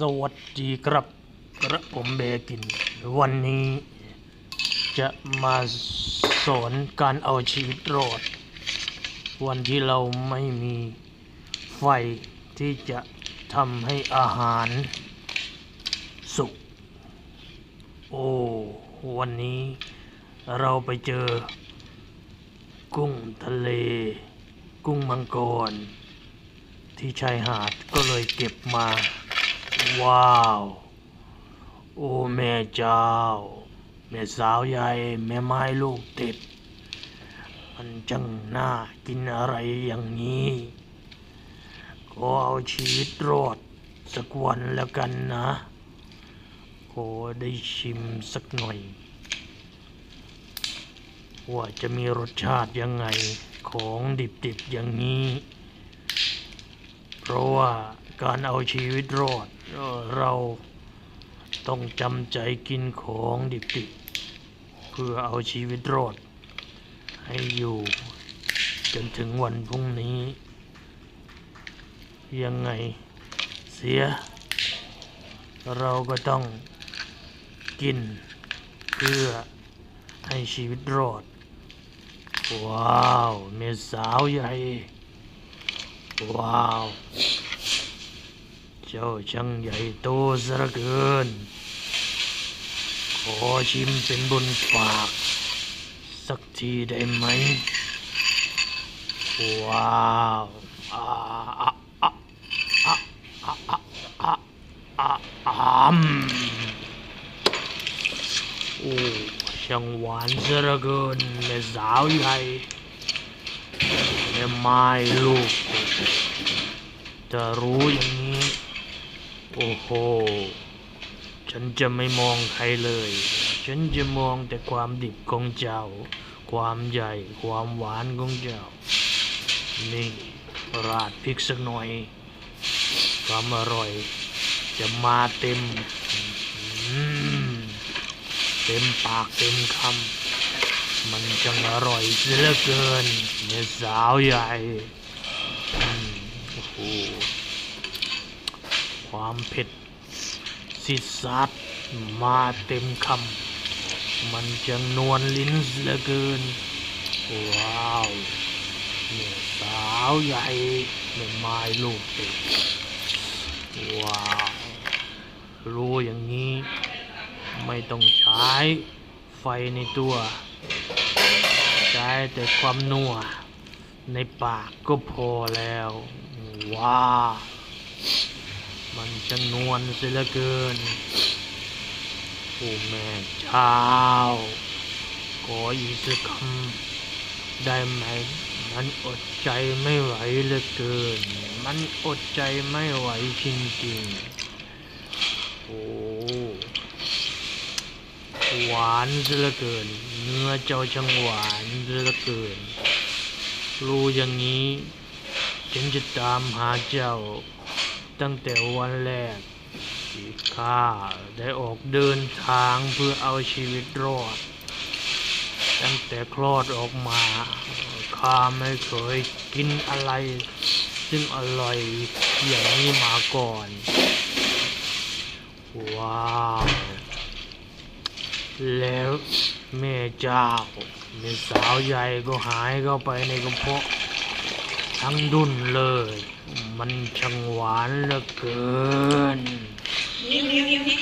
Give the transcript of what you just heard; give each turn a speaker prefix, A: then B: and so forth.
A: สวัสดีครับกระผมเบกิน วันนี้จะมาสอนการเอาชีวิตรอด วันที่เราไม่มีไฟที่จะทำให้อาหารสุก โอ้ วันนี้เราไปเจอ กุ้งทะเล กุ้งมังกร ที่ชายหาดก็เลยเก็บมา ว้าว โอ้แม่เจ้า แม่สาวใหญ่แม่ไม้ลูกติด มันจังน่ากินอะไรอย่างนี้ขอเอาชีวิตรอดสักวันแล้วกันนะขอได้ชิมสักหน่อย ว่าจะมีรสชาติยังไงของดิบๆอย่างนี้ เพราะว่า การเอาชีวิตรอดเราต้องจำใจกินของดิบๆเพื่อเอาชีวิตรอด ให้อยู่จนถึงวันพรุ่งนี้ ยังไงเสีย เราก็ต้องกินเพื่อให้ชีวิตรอด ว้าว เมสาวใหญ่ ว้าว เจ้าช่างใหญ่โตซะเหลือเกิน ขอชิมเป็นบนปาก สักทีได้ไหม ว้าวอาอะอะอะอะอะอะอะอะมโอ้ช่างหวานซะเหลือเกินแม่สาวใหญ่แม่ไม้ลูกจะรู้อย่างนี้ โอ้โห ฉันจะไม่มองใครเลย ฉันจะมองแต่ความดิบของเจ้า ความใหญ่ ความหวานของเจ้า นี่ ราดพริกสักหน่อย ความอร่อย จะมาเต็มมเต็มปากเต็มคำ มันจังอร่อยเสียเหลือเกินเนื้อสาวใหญ่ โอ้โห ความเผ็ดสิสัดมาเต็มคำ มันจังนวลลิ้นเหลือเกิน ว้าวเนื้อสาวใหญ่เนื้อไม้ลูกเด็กว้าวรู้อย่างนี้ ไม่ต้องใช้ไฟในตัว ใช้แต่ความนัว ในปากก็พอแล้ว ว้า มันจะนวลเสียเหลือเกิน โอ้แม่เจ้าขออีกสักคำได้ไหม มันอดใจไม่ไหวเหลือเกิน มันอดใจไม่ไหวจริงๆ โอ้หวานเสียเหลือเกิน เนื้อเจ้าช่างหวานเสียเหลือเกิน รู้อย่างนี้ ฉันจะตามหาเจ้า ตั้งแต่วันแรกที่ข้าได้ออกเดินทางเพื่อเอาชีวิตรอด ตั้งแต่คลอดออกมาข้าไม่เคยกินอะไร ซึ่งอร่อยอย่างนี้มาก่อน ว้าวแล้วแม่เจ้าแม่สาวใหญ่ก็หายเข้าไปในกระเพาะ ทั้งดุนเลย มันช่างหวานเหลือเกิน
B: หิวหิวหิวหิว